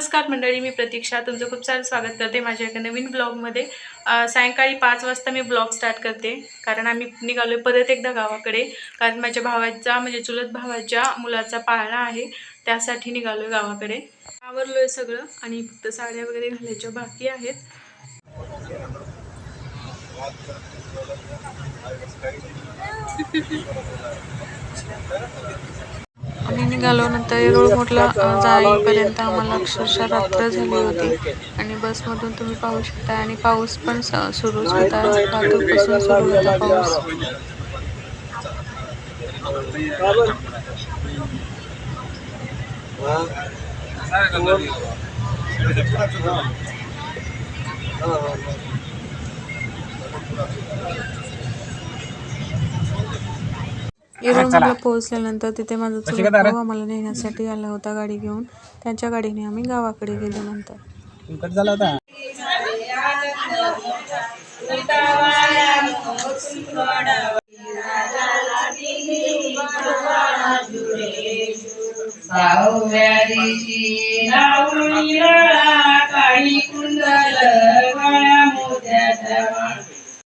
नमस्कार मंडळी मी प्रतीक्षा. तुमचं खूप सारं स्वागत करते माझ्या एका नवीन ब्लॉगमध्ये. सायंकाळी पाच वाजता मी ब्लॉग स्टार्ट करते कारण आम्ही निघालो परत एकदा गावाकडे. कारण माझ्या भावाचा म्हणजे चुलत भावाच्या मुलाचा पाळणा आहे त्यासाठी निघालो गावाकडे. आवरलोय सगळं आणि फक्त साड्या वगैरे घालायच्या बाकी आहेत. आम्ही निघालो नंतर येरोळ मोठला जाईपर्यंत आम्हाला अक्षरशः रात्र झाली होती. आणि बसमधून तुम्ही पाहू शकता आणि पाऊस पण स- सुरूच होता. रात्रीपासून सुरू होता पाऊस. एरोमला पोहोचल्यानंतर तिथे माझा चुलत भाऊ आम्हाला नेण्यासाठी आला होता गाडी घेऊन. त्यांच्या गाडीने आम्ही गावाकडे गेलो नंतर. झाला होता.